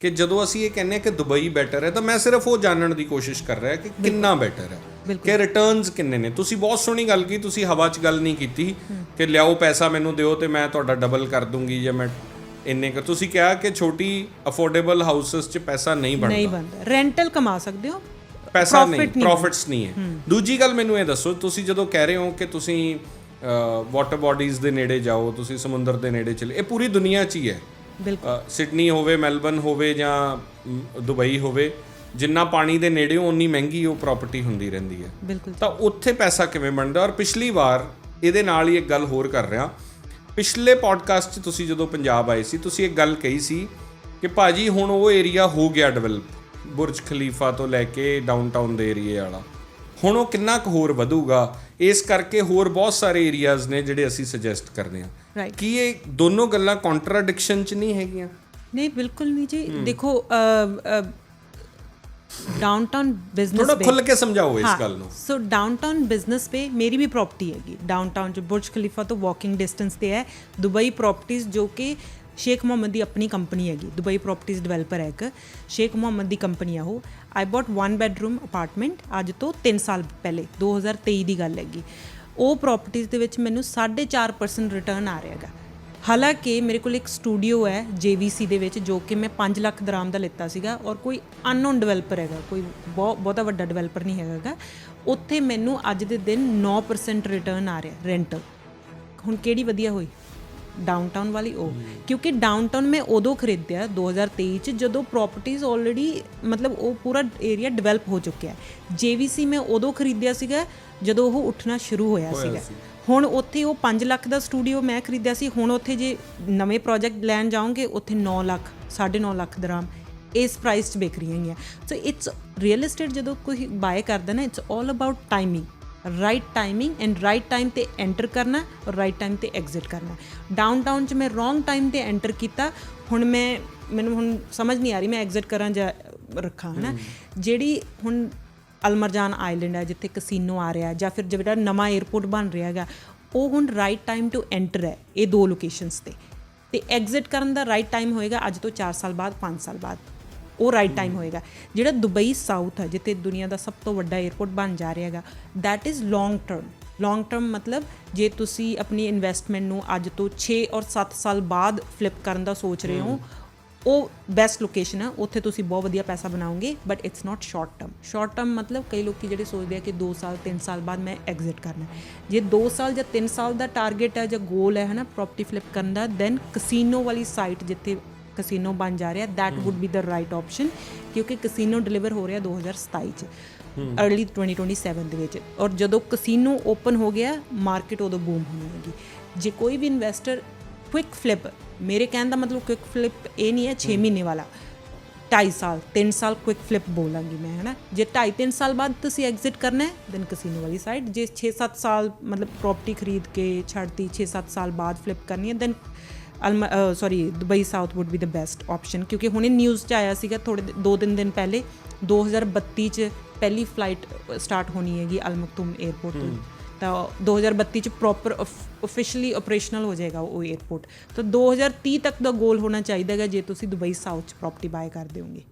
ਕਿ ਜਦੋਂ ਅਸੀਂ ਇਹ ਕਹਿੰਦੇ ਹਾਂ ਕਿ ਦੁਬਈ ਬੈਟਰ ਹੈ ਤਾਂ ਮੈਂ ਸਿਰਫ ਉਹ ਜਾਣਨ ਦੀ ਕੋਸ਼ਿਸ਼ ਕਰ ਰਿਹਾ ਕਿ ਕਿੰਨਾ ਬੈਟਰ ਹੈ। ਕਿ ਰਿਟਰਨਸ ਕਿੰਨੇ ਨੇ? ਤੁਸੀਂ ਬਹੁਤ ਸੋਹਣੀ ਗੱਲ ਕੀਤੀ ਤੁਸੀਂ ਹਵਾ 'ਚ ਗੱਲ ਨਹੀਂ ਕੀਤੀ ਕਿ ਲਿਆਓ ਪੈਸਾ ਮੈਨੂੰ ਦਿਓ ਤੇ ਮੈਂ ਤੁਹਾਡਾ ਡਬਲ ਕਰ ਦੂੰਗੀ ਜਾਂ ਮੈਂ ਇੰਨੇ ਕੁ ਤੁਸੀਂ ਕਿਹਾ ਕਿ ਛੋਟੀ ਅਫੋਰਡੇਬਲ ਹਾਊਸਸ 'ਚ ਪੈਸਾ ਨਹੀਂ ਬਣਦਾ। ਨਹੀਂ ਬਣਦਾ। ਰੈਂਟਲ ਕਮਾ ਸਕਦੇ ਹੋ। ਪੈਸਾ ਨਹੀਂ ਪ੍ਰੋਫਿਟਸ ਨਹੀਂ ਹੈ। ਦੂਜੀ ਗੱਲ ਮੈਨੂੰ ਇਹ ਦੱਸੋ ਤੁਸੀਂ ਜਦੋਂ ਕਹਿ ਰਹੇ ਹੋ ਕਿ ਤੁਸੀਂ ਵਾਟਰ ਬਾਡੀਜ਼ ਦੇ ਨੇੜੇ ਜਾਓ ਤੁਸੀਂ ਸਮੁੰਦਰ ਦੇ ਨੇੜੇ ਚਲੇ ਇਹ ਪੂਰੀ ਦੁਨੀਆ 'ਚ ਹੀ ਹੈ। ਸਿਡਨੀ ਹੋਵੇ ਮੈਲਬਨ ਹੋਵੇ ਜਾਂ ਦੁਬਈ ਹੋਵੇ ਜਿੰਨਾ ਪਾਣੀ ਦੇ ਨੇੜੇ ਉਨੀ ਮਹਿੰਗੀ ਉਹ ਪ੍ਰਾਪਰਟੀ ਹੁੰਦੀ ਰਹਿੰਦੀ ਹੈ। ਤਾਂ ਉੱਥੇ ਪੈਸਾ ਕਿਵੇਂ ਬਣਦਾ? ਔਰ ਪਿਛਲੀ ਵਾਰ ਇਹਦੇ ਨਾਲ ਹੀ ਇੱਕ ਗੱਲ ਹੋਰ ਕਰ ਰਿਹਾ। ਪਿਛਲੇ ਪੋਡਕਾਸਟ 'ਚ ਤੁਸੀਂ ਜਦੋਂ ਪੰਜਾਬ ਆਏ ਸੀ ਤੁਸੀਂ ਇੱਕ ਗੱਲ ਕਹੀ ਸੀ ਕਿ ਭਾਜੀ ਹੁਣ ਉਹ ਏਰੀਆ ਹੋ ਗਿਆ ਡਿਵੈਲਪ ਬੁਰਜ ਖਲੀਫਾ ਤੋਂ ਲੈ ਕੇ ਡਾਊਨਟਾਊਨ ਦੇ ਏਰੀਏ ਵਾਲਾ। ਹੁਣ ਉਹ ਕਿੰਨਾ ਕੁ ਹੋਰ ਵਧੂਗਾ ਇਸ ਕਰਕੇ ਹੋਰ ਬਹੁਤ ਸਾਰੇ ਏਰੀਆਜ਼ ਨੇ ਜਿਹੜੇ ਅਸੀਂ ਸੁਜੈਸਟ ਕਰਦੇ ਹਾਂ। ਕੀ ਇਹ ਦੋਨੋਂ ਗੱਲਾਂ ਕੰਟਰਾਡਿਕਸ਼ਨ 'ਚ ਨਹੀਂ ਹੈਗੀਆਂ? ਨਹੀਂ ਬਿਲਕੁਲ ਨਹੀਂ ਜੀ। ਦੇਖੋ ਡਾਊਨਟਾਊਨ ਬਿਜ਼ਨਸ ਥੋੜਾ ਖੁੱਲ ਕੇ ਸਮਝਾਓ ਇਸ ਗੱਲ ਨੂੰ। ਸੋ ਡਾਊਨਟਾਊਨ ਬਿਜ਼ਨਸ ਪੇ ਮੇਰੀ ਵੀ ਪ੍ਰਾਪਰਟੀ ਹੈਗੀ। ਡਾਊਨਟਾਊਨ ਚ ਬੁਰਜ ਖਲੀਫਾ ਤੋਂ ਵਾਕਿੰਗ ਡਿਸਟੈਂਸ ਤੇ ਹੈ। ਦੁਬਈ ਪ੍ਰਾਪਰਟੀਆਂ ਜੋ ਕਿ ਸ਼ੇਖ ਮੁਹੰਮਦ ਦੀ ਆਪਣੀ ਕੰਪਨੀ ਹੈਗੀ, ਦੁਬਈ ਪ੍ਰਾਪਰਟੀਆਂ ਡਿਵੈਲਪਰ ਹੈ ਇੱਕ। ਸ਼ੇਖ ਮੁਹੰਮਦ ਦੀ ਕੰਪਨੀ ਆ ਉਹ। I bought one bedroom apartment ਅੱਜ ਤੋਂ 3 ਸਾਲ ਪਹਿਲੇ 2023 ਦੀ ਗੱਲ ਹੈਗੀ। ਉਹ ਪ੍ਰਾਪਰਟੀਆਂ ਦੇ ਵਿੱਚ ਮੈਨੂੰ 4.5% ਰਿਟਰਨ ਆ ਰਿਹਾ ਹੈਗਾ। ਹਾਲਾਂਕਿ ਮੇਰੇ ਕੋਲ ਇੱਕ ਸਟੂਡੀਓ ਹੈ JVC ਦੇ ਵਿੱਚ, ਜੋ ਕਿ ਮੈਂ 5 ਲੱਖ ਦਰਾਮ ਦਾ ਲਿੱਤਾ ਸੀਗਾ ਔਰ ਕੋਈ ਅਨਨੋਨ ਡਿਵੈਲਪਰ ਹੈਗਾ, ਕੋਈ ਬਹੁਤ ਬਹੁਤਾ ਵੱਡਾ ਡਿਵੈਲਪਰ ਨਹੀਂ ਹੈਗਾ ਗਾ। ਉੱਥੇ ਮੈਨੂੰ ਅੱਜ ਦੇ ਦਿਨ 9% ਰਿਟਰਨ ਆ ਰਿਹਾ ਰੈਂਟ ਹੁਣ ਕਿਹੜੀ ਵਧੀਆ ਹੋਈ? ਡਾਊਨਟਾਊਨ ਵਾਲੀ ਉਹ ਕਿਉਂਕਿ ਡਾਊਨਟਾਊਨ ਮੈਂ ਉਦੋਂ ਖਰੀਦਿਆ 2023 ਚ ਜਦੋਂ ਪ੍ਰਾਪਰਟੀਆਂ ਆਲਰੇਡੀ ਮਤਲਬ ਉਹ ਪੂਰਾ ਏਰੀਆ ਡਿਵੈਲਪ ਹੋ ਚੁੱਕਿਆ ਹੈ। JVC ਮੈਂ ਉਦੋਂ ਖਰੀਦਿਆ ਸੀਗਾ ਜਦੋਂ ਉਹ ਉੱਠਣਾ ਸ਼ੁਰੂ ਹੋਇਆ ਸੀਗਾ। ਹੁਣ ਉੱਥੇ ਉਹ 5 ਲੱਖ ਦਾ ਸਟੂਡੀਓ ਮੈਂ ਖਰੀਦਿਆ ਸੀ ਹੁਣ ਉੱਥੇ ਜੇ ਨਵੇਂ ਪ੍ਰੋਜੈਕਟ ਲੈਣ ਜਾਓਗੇ ਉੱਥੇ 9 ਲੱਖ 9.5 ਲੱਖ ਦਰਾਮ ਇਸ ਪ੍ਰਾਈਸ 'ਚ ਵਿਕ ਰਹੀਆਂ ਹੈਗੀਆਂ। ਸੋ ਇਟਸ ਰੀਅਲ ਏਸਟੇਟ ਜਦੋਂ ਕੋਈ ਬਾਏ ਕਰਦਾ ਨਾ it's all about timing right timing and right time ਤੇ ਐਂਟਰ ਕਰਨਾ ਔਰ ਰਾਈਟ ਟਾਈਮ ਤੇ ਐਗਜ਼ਿਟ ਕਰਨਾ। ਡਾਊਨਟਾਊਨ 'ਚ ਮੈਂ ਰੋਂਗ ਟਾਈਮ ਤੇ ਐਂਟਰ ਕੀਤਾ ਹੁਣ ਮੈਂ ਮੈਨੂੰ ਹੁਣ ਸਮਝ ਨਹੀਂ ਆ ਰਹੀ ਮੈਂ ਐਗਜ਼ਿਟ ਕਰਾਂ ਜਾਂ ਰੱਖਾਂ ਹਨਾ? ਜਿਹੜੀ ਹੁਣ ਅਲਮਰਜਾਨ ਆਈਲੈਂਡ ਹੈ ਜਿੱਥੇ ਕਸੀਨੋ ਆ ਰਿਹਾ ਜਾਂ ਫਿਰ ਜਿਹੜਾ ਨਵਾਂ 에어ਪੋਰਟ ਬਣ ਰਿਹਾ ਹੈਗਾ ਉਹ ਹੁਣ ਰਾਈਟ ਟਾਈਮ ਟੂ ਐਂਟਰ ਹੈ ਇਹ ਦੋ ਲੋਕੇਸ਼ਨਸ ਤੇ। ਤੇ ਐਗਜ਼ਿਟ ਕਰਨ ਦਾ ਰਾਈਟ ਟਾਈਮ ਹੋਏਗਾ ਅੱਜ ਤੋਂ 4 ਸਾਲ ਬਾਅਦ 5 ਸਾਲ ਬਾਅਦ। ਉਹ ਰਾਈਟ ਟਾਈਮ ਹੋਏਗਾ। ਜਿਹੜਾ ਦੁਬਈ ਸਾਊਥ ਹੈ ਜਿੱਥੇ ਦੁਨੀਆ ਦਾ ਸਭ ਤੋਂ ਵੱਡਾ 에어ਪੋਰਟ ਬਣ ਜਾ ਰਿਹਾ ਹੈਗਾ that is long term long term ਮਤਲਬ ਜੇ ਤੁਸੀਂ ਆਪਣੀ ਇਨਵੈਸਟਮੈਂਟ ਨੂੰ ਅੱਜ ਤੋਂ 6 ਔਰ 7 ਸਾਲ ਬਾਅਦ ਫਲਿੱਪ ਕਰਨ ਦਾ ਸੋਚ ਰਹੇ ਹੋ ਉਹ ਬੈਸਟ ਲੋਕੇਸ਼ਨ ਆ। ਉੱਥੇ ਤੁਸੀਂ ਬਹੁਤ ਵਧੀਆ ਪੈਸਾ ਬਣਾਓਗੇ but it's not short term short term ਮਤਲਬ ਕਈ ਲੋਕੀ ਜਿਹੜੇ ਸੋਚਦੇ ਆ ਕਿ 2 ਸਾਲ 3 ਸਾਲ ਬਾਅਦ ਮੈਂ ਐਗਜ਼ਿਟ ਕਰਨਾ ਹੈ। ਜੇ 2 ਸਾਲ ਜਾਂ 3 ਸਾਲ ਦਾ ਟਾਰਗੇਟ ਹੈ ਜਾਂ ਗੋਲ ਹੈ ਹਨਾ ਪ੍ਰਾਪਰਟੀ ਫਲਿੱਪ ਕਰਨ ਦਾ ਦੈਨ ਕਸੀਨੋ ਵਾਲੀ ਸਾਈਟ ਜਿੱਥੇ ਕਸੀਨੋ ਬਣ ਜਾ ਰਿਹਾ that would be the right option ਕਿਉਂਕਿ ਕਸੀਨੋ ਡਿਲੀਵਰ ਹੋ ਰਿਹਾ 2027 ਚ ਅਰਲੀ 2027 ਦੇ ਵਿੱਚ। ਔਰ ਜਦੋਂ ਕਸੀਨੋ ਓਪਨ ਹੋ ਗਿਆ ਮਾਰਕੀਟ ਉਦੋਂ ਬੂਮ ਹੋਣ ਲੱਗੀ। ਜੇ ਕੋਈ ਵੀ ਇਨਵੈਸਟਰ ਕੁਇਕ ਫਲਿਪ ਮੇਰੇ ਕਹਿਣ ਦਾ ਮਤਲਬ ਕੁਇਕ ਫਲਿਪ ਇਹ ਨਹੀਂ ਹੈ 6 ਮਹੀਨੇ ਵਾਲਾ 2.5 ਸਾਲ 3 ਸਾਲ ਕੁਇਕ ਫਲਿਪ ਬੋਲਾਂਗੀ ਮੈਂ ਹਨਾ? ਜੇ 2.5 3 ਸਾਲ ਬਾਅਦ ਤੁਸੀਂ ਐਗਜ਼ਿਟ ਕਰਨਾ ਹੈ ਦੈਨ ਕਸੀਨੋ ਵਾਲੀ ਸਾਈਡ ਜੇ 6-7 ਸਾਲ ਮਤਲਬ ਪ੍ਰਾਪਰਟੀ ਖਰੀਦ ਕੇ ਛੱਡਤੀ 6-7 ਸਾਲ ਬਾਅਦ ਫਲਿਪ ਕਰਨੀ ਹੈ then sorry Dubai South would be the best option ਕਿਉਂਕਿ ਹੁਣੇ ਨਿਊਜ਼ 'ਚ ਆਇਆ ਸੀਗਾ ਥੋੜੇ ਦੋ ਤਿੰਨ ਦਿਨ ਪਹਿਲੇ 2032 ਚ ਪਹਿਲੀ ਫਲਾਈਟ ਸਟਾਰਟ ਹੋਣੀ ਹੈਗੀ ਅਲਮਕਤੂਮ 에ਅਰਪੋਰਟ ਤੋਂ ਤਾਂ 2032 ਚ ਪ੍ਰੋਪਰ ਆਫੀਸ਼ੀਅਲੀ ਆਪਰੇਸ਼ਨਲ ਹੋ ਜਾਏਗਾ ਉਹ 에ਅਰਪੋਰਟ ਤਾਂ 2030 ਤੱਕ ਦਾ ਗੋਲ ਹੋਣਾ ਚਾਹੀਦਾ ਹੈਗਾ ਜੇ ਤੁਸੀਂ ਦੁਬਈ ਸਾਊਥ ਚ ਪ੍ਰਾਪਰਟੀ ਬਾਏ ਕਰਦੇ ਹੋਗੇ